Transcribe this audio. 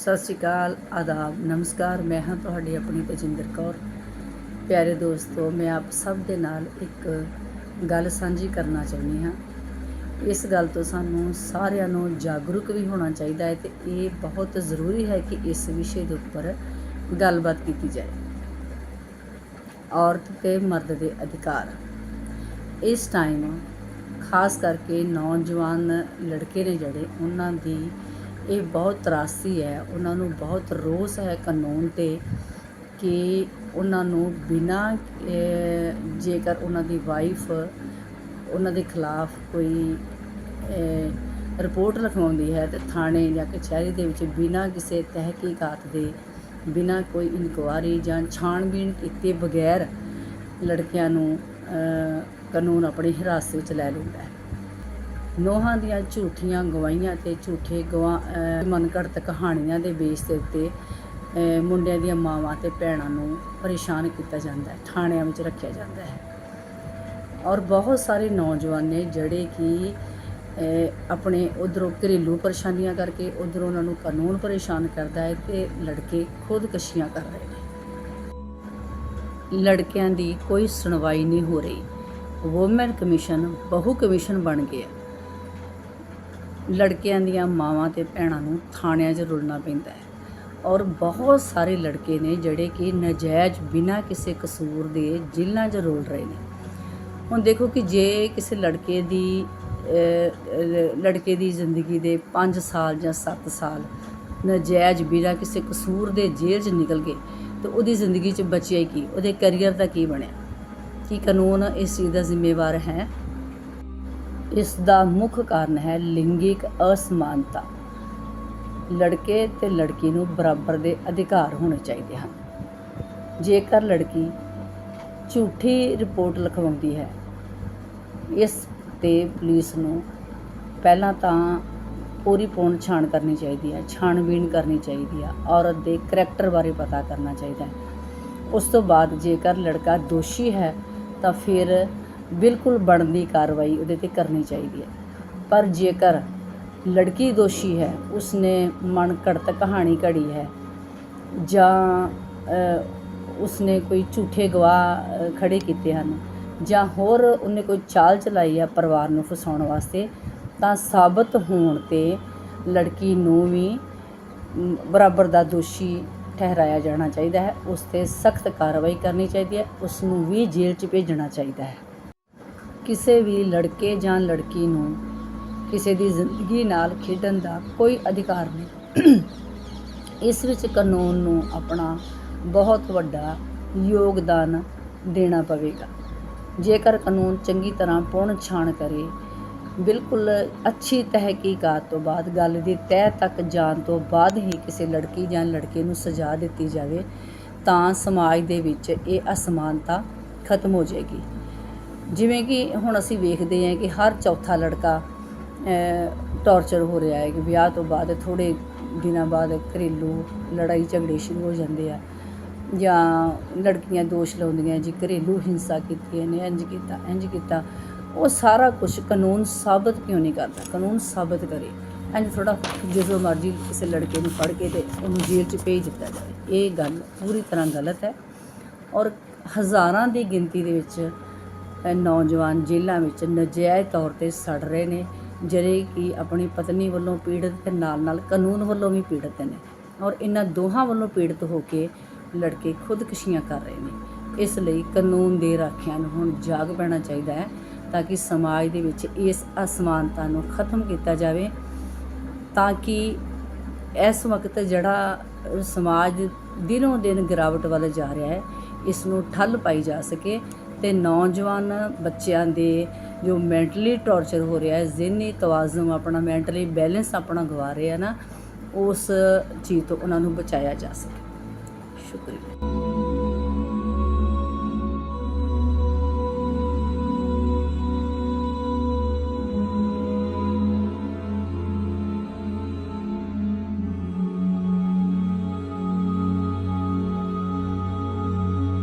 ਸਤਿ ਸ਼੍ਰੀ ਅਕਾਲ, ਆਦਾਬ, ਨਮਸਕਾਰ। ਮੈਂ ਹਾਂ ਤੁਹਾਡੀ ਆਪਣੀ ਤਜਿੰਦਰ ਕੌਰ। ਪਿਆਰੇ ਦੋਸਤੋ, ਮੈਂ ਆਪ ਸਭ ਦੇ ਨਾਲ ਇੱਕ ਗੱਲ ਸਾਂਝੀ ਕਰਨਾ ਚਾਹੁੰਦੀ ਹਾਂ। ਇਸ ਗੱਲ ਤੋਂ ਸਾਨੂੰ ਸਾਰਿਆਂ ਨੂੰ ਜਾਗਰੂਕ ਵੀ ਹੋਣਾ ਚਾਹੀਦਾ ਹੈ ਤੇ ਇਹ ਬਹੁਤ ਜ਼ਰੂਰੀ ਹੈ ਕਿ ਇਸ ਵਿਸ਼ੇ ਦੇ ਉੱਪਰ ਗੱਲਬਾਤ ਕੀਤੀ ਜਾਏ। ਔਰਤ ਤੇ ਮਰਦ ਦੇ ਅਧਿਕਾਰ। ਇਸ ਟਾਈਮ ਖਾਸ ਕਰਕੇ ਨੌਜਵਾਨ ਲੜਕੇ ਨੇ ਜਿਹੜੇ, ਉਹਨਾਂ ਦੀ ਇਹ ਬਹੁਤ ਤਰਾਸੀ ਹੈ। ਉਹਨਾਂ ਨੂੰ ਬਹੁਤ ਰੋਸ ਹੈ ਕਾਨੂੰਨ ਤੇ ਕਿ ਉਹਨਾਂ ਨੂੰ ਬਿਨਾਂ ਜੇਕਰ ਉਹਨਾਂ ਦੀ ਵਾਈਫ ਉਹਨਾਂ ਦੇ ਖਿਲਾਫ ਕੋਈ ਰਿਪੋਰਟ ਲਿਖਵਾਉਂਦੀ ਹੈ ਤੇ ਥਾਣੇ ਜਾਂ ਕਚਹਿਰੀ ਦੇ ਵਿੱਚ ਬਿਨਾਂ ਕਿਸੇ ਤਹਿਕੀਕਾਤ ਦੇ, ਬਿਨਾਂ ਕੋਈ ਇਨਕੁਆਰੀ ਜਾਂ ਛਾਣਬੀਣ ਕੀਤੇ ਬਗੈਰ ਲੜਕਿਆਂ ਨੂੰ ਕਾਨੂੰਨ ਆਪਣੀ ਹਿਰਾਸਤ ਵਿੱਚ ਲੈ ਲੈਂਦਾ ਹੈ। ਨੋਹਾਂ ਦੀਆਂ ਝੂਠੀਆਂ ਗਵਾਹੀਆਂ ਤੇ ਝੂਠੇ ਗਵਾ ਅਹ ਮਨਘੜਤ ਕਹਾਣੀਆਂ ਦੇ ਬੇਸ ਦੇ ਉੱਤੇ ਮੁੰਡਿਆਂ ਦੀਆਂ ਮਾਵਾਂ ਤੇ ਭੈਣਾਂ ਨੂੰ ਪਰੇਸ਼ਾਨ ਕੀਤਾ ਜਾਂਦਾ ਹੈ, ਥਾਣਿਆਂ ਵਿੱਚ ਰੱਖਿਆ ਜਾਂਦਾ ਹੈ। ਔਰ ਬਹੁਤ ਸਾਰੇ ਨੌਜਵਾਨ ਨੇ ਜਿਹੜੇ ਕਿ ਆਪਣੇ ਉਧਰੋਂ ਘਰੇਲੂ ਪਰੇਸ਼ਾਨੀਆਂ ਕਰਕੇ ਉਧਰੋਂ ਉਹਨਾਂ ਨੂੰ ਕਾਨੂੰਨ ਪਰੇਸ਼ਾਨ ਕਰਦਾ ਹੈ ਤੇ ਲੜਕੇ ਖੁਦਕਸ਼ੀਆਂ ਕਰ ਰਹੇ ਨੇ। ਲੜਕਿਆਂ ਦੀ ਕੋਈ ਸੁਣਵਾਈ ਨਹੀਂ ਹੋ ਰਹੀ। ਵੂਮਨ ਕਮਿਸ਼ਨ ਬਹੁ ਕਮਿਸ਼ਨ ਬਣ ਗਿਆ ਲੜਕਿਆਂ ਦੀਆਂ ਮਾਵਾਂ ਤੇ ਭੈਣਾਂ ਨੂੰ ਥਾਣਿਆਂ 'ਚ ਰੁਲਣਾ ਪੈਂਦਾ ਹੈ। ਔਰ ਬਹੁਤ ਸਾਰੇ ਲੜਕੇ ਨੇ ਜਿਹੜੇ ਕਿ ਨਜਾਇਜ਼ ਬਿਨਾਂ ਕਿਸੇ ਕਸੂਰ ਦੇ ਜੇਲ੍ਹਾਂ 'ਚ ਰੁਲ ਰਹੇ ਨੇ। ਹੁਣ ਦੇਖੋ ਕਿ ਜੇ ਕਿਸੇ ਲੜਕੇ ਦੀ ਲੜਕੇ ਦੀ ਜ਼ਿੰਦਗੀ ਦੇ 5 ਸਾਲ ਜਾਂ 7 ਸਾਲ ਨਜਾਇਜ਼ ਬਿਨਾਂ ਕਿਸੇ ਕਸੂਰ ਦੇ ਜੇਲ੍ਹ 'ਚ ਨਿਕਲ ਗਏ, ਤੇ ਉਹਦੀ ਜ਼ਿੰਦਗੀ 'ਚ ਬਚਿਆ ਕੀ? ਉਹਦੇ ਕੈਰੀਅਰ ਦਾ ਕੀ ਬਣਿਆ? ਕੀ ਕਾਨੂੰਨ ਇਸ ਚੀਜ਼ ਦਾ ਜ਼ਿੰਮੇਵਾਰ ਹੈ? ਇਸ ਦਾ ਮੁੱਖ ਕਾਰਨ ਹੈ ਲਿੰਗਿਕ ਅਸਮਾਨਤਾ। ਲੜਕੇ ਤੇ ਲੜਕੀ ਨੂੰ ਬਰਾਬਰ ਦੇ ਅਧਿਕਾਰ ਹੋਣੇ ਚਾਹੀਦੇ ਹਨ। ਜੇਕਰ ਲੜਕੀ ਝੂਠੀ ਰਿਪੋਰਟ ਲਿਖਵਾਉਂਦੀ ਹੈ, ਇਸ ਤੇ ਪੁਲਿਸ ਨੂੰ ਪਹਿਲਾਂ ਤਾਂ ਪੂਰੀ ਪੌਣ ਛਾਣ ਕਰਨੀ ਚਾਹੀਦੀ ਹੈ, ਛਾਣਬੀਣ ਕਰਨੀ ਚਾਹੀਦੀ ਹੈ, ਔਰਤ ਦੇ ਕਰੈਕਟਰ ਬਾਰੇ ਪਤਾ ਕਰਨਾ ਚਾਹੀਦਾ ਹੈ। ਉਸ ਤੋਂ ਬਾਅਦ ਜੇਕਰ ਲੜਕਾ ਦੋਸ਼ੀ ਹੈ, ਤਾਂ ਫਿਰ ਬਿਲਕੁਲ ਬਣਦੀ ਕਾਰਵਾਈ ਉਹਦੇ ਤੇ ਕਰਨੀ ਚਾਹੀਦੀ ਹੈ। ਪਰ ਜੇਕਰ ਲੜਕੀ ਦੋਸ਼ੀ ਹੈ ਉਸਨੇ ਮਨ ਘੜਤ ਕਹਾਣੀ ਘੜੀ ਹੈ ਜਾਂ ਉਸਨੇ ਕੋਈ ਝੂਠੇ ਗਵਾਹ ਅ, ਖੜੇ ਕੀਤੇ ਹਨ ਜਾਂ ਹੋਰ ਉਹਨੇ ਕੋਈ ਚਾਲ ਚਲਾਈ ਹੈ ਪਰਿਵਾਰ ਨੂੰ ਫਸਾਉਣ ਵਾਸਤੇ ਤਾਂ ਸਾਬਤ ਹੋਣ ਤੇ ਲੜਕੀ ਨੂੰ ਵੀ ਬਰਾਬਰ ਦਾ ਦੋਸ਼ੀ ਠਹਿਰਾਇਆ ਜਾਣਾ ਚਾਹੀਦਾ ਹੈ। ਉਸ ਤੇ ਸਖਤ ਕਾਰਵਾਈ ਕਰਨੀ ਚਾਹੀਦੀ ਹੈ। ਉਸ ਨੂੰ ਵੀ ਜੇਲ੍ਹ 'ਚ ਭੇਜਣਾ ਚਾਹੀਦਾ ਹੈ। ਕਿਸੇ ਵੀ ਲੜਕੇ ਜਾਂ ਲੜਕੀ ਨੂੰ ਕਿਸੇ ਦੀ ਜ਼ਿੰਦਗੀ ਨਾਲ ਖੇਡਣ ਦਾ ਕੋਈ ਅਧਿਕਾਰ ਨਹੀਂ। ਇਸ ਵਿੱਚ ਕਾਨੂੰਨ ਨੂੰ ਆਪਣਾ ਬਹੁਤ ਵੱਡਾ ਯੋਗਦਾਨ ਦੇਣਾ ਪਵੇਗਾ। ਜੇਕਰ ਕਾਨੂੰਨ ਚੰਗੀ ਤਰ੍ਹਾਂ ਪੁਣ ਛਾਣ ਕਰੇ, ਬਿਲਕੁਲ ਅੱਛੀ ਤਹਿਕੀਕਾਤ ਤੋਂ ਬਾਅਦ, ਗੱਲ ਦੀ ਤਹਿ ਤੱਕ ਜਾਣ ਤੋਂ ਬਾਅਦ ਹੀ ਕਿਸੇ ਲੜਕੀ ਜਾਂ ਲੜਕੇ ਨੂੰ ਸਜ਼ਾ ਦਿੱਤੀ ਜਾਵੇ, ਤਾਂ ਸਮਾਜ ਦੇ ਵਿੱਚ ਇਹ ਅਸਮਾਨਤਾ ਖਤਮ ਹੋ ਜਾਏਗੀ। ਜਿਵੇਂ ਕਿ ਹੁਣ ਅਸੀਂ ਵੇਖਦੇ ਹਾਂ ਕਿ ਹਰ ਚੌਥਾ ਲੜਕਾ ਟੌਰਚਰ ਹੋ ਰਿਹਾ ਹੈ ਕਿ ਵਿਆਹ ਤੋਂ ਬਾਅਦ ਥੋੜੇ ਦਿਨਾਂ ਬਾਅਦ ਘਰੇਲੂ ਲੜਾਈ ਝਗੜੇ ਸ਼ੁਰੂ ਹੋ ਜਾਂਦੇ ਆ ਜਾਂ ਲੜਕੀਆਂ ਦੋਸ਼ ਲਾਉਂਦੀਆਂ ਜੀ, ਘਰੇਲੂ ਹਿੰਸਾ ਕੀਤੀ ਇਹਨੇ ਇੰਜ ਕੀਤਾ ਇੰਜ ਕੀਤਾ। ਉਹ ਸਾਰਾ ਕੁਝ ਕਾਨੂੰਨ ਸਾਬਤ ਕਿਉਂ ਨਹੀਂ ਕਰਦਾ? ਕਾਨੂੰਨ ਸਾਬਤ ਕਰੇ। ਇੰਜ ਥੋੜਾ ਜਦੋਂ ਮਰਜ਼ੀ ਕਿਸੇ ਲੜਕੇ ਨੂੰ ਫੜ ਕੇ ਤੇ ਉਹਨੂੰ ਜੇਲ੍ਹ 'ਚ ਭੇਜ ਦਿੱਤਾ ਜਾਵੇ। ਇਹ ਗੱਲ ਪੂਰੀ ਤਰ੍ਹਾਂ ਗਲਤ ਹੈ ਔਰ ਹਜ਼ਾਰਾਂ ਦੀ ਗਿਣਤੀ ਦੇ ਵਿੱਚ ਨੌਜਵਾਨ ਜੇਲ੍ਹਾਂ ਵਿੱਚ ਨਜਾਇਜ਼ ਤੌਰ ਤੇ ਸੜ ਰਹੇ ਨੇ, ਜਿਹੜੇ ਕਿ ਆਪਣੀ ਪਤਨੀ ਵੱਲੋਂ ਪੀੜਤ ਤੇ ਨਾਲ ਨਾਲ ਕਾਨੂੰਨ ਵੱਲੋਂ ਵੀ ਪੀੜਤ ਨੇ ਔਰ ਇਹਨਾਂ ਦੋਹਾਂ ਵੱਲੋਂ ਪੀੜਤ ਹੋ ਕੇ ਲੜਕੇ ਖੁਦਕੁਸ਼ੀਆਂ ਕਰ ਰਹੇ ਨੇ। ਇਸ ਲਈ ਕਾਨੂੰਨ ਦੇ ਰਾਖਿਆਂ ਨੂੰ ਹੁਣ ਜਾਗ ਪੈਣਾ ਚਾਹੀਦਾ ਹੈ ਤਾਂ ਕਿ ਸਮਾਜ ਦੇ ਵਿੱਚ ਇਸ ਅਸਮਾਨਤਾ ਨੂੰ ਖਤਮ ਕੀਤਾ ਜਾਵੇ ਤਾਂ ਕਿ ਇਸ ਵਕਤ ਜਿਹੜਾ ਸਮਾਜ ਦਿਨੋਂ ਦਿਨ ਗਿਰਾਵਟ ਵੱਲ ਜਾ ਰਿਹਾ ਹੈ, ਇਸ ਨੂੰ ਠੱਲ ਪਾਈ ਜਾ ਸਕੇ ਤੇ ਨੌਜਵਾਨ ਬੱਚਿਆਂ ਦੇ ਜੋ ਮੈਂਟਲੀ ਟੌਰਚਰ ਹੋ ਰਿਹਾ ਹੈ, ਜ਼ਿਹਨੀ ਤਵਾਜ਼ਨ ਆਪਣਾ ਮੈਂਟਲੀ ਬੈਲੈਂਸ ਆਪਣਾ ਗਵਾ ਰਹੇ ਆ ਨਾ, ਉਸ ਚੀਜ਼ ਤੋਂ ਉਹਨਾਂ ਨੂੰ ਬਚਾਇਆ ਜਾ ਸਕੇ। ਸ਼ੁਕਰੀਆ।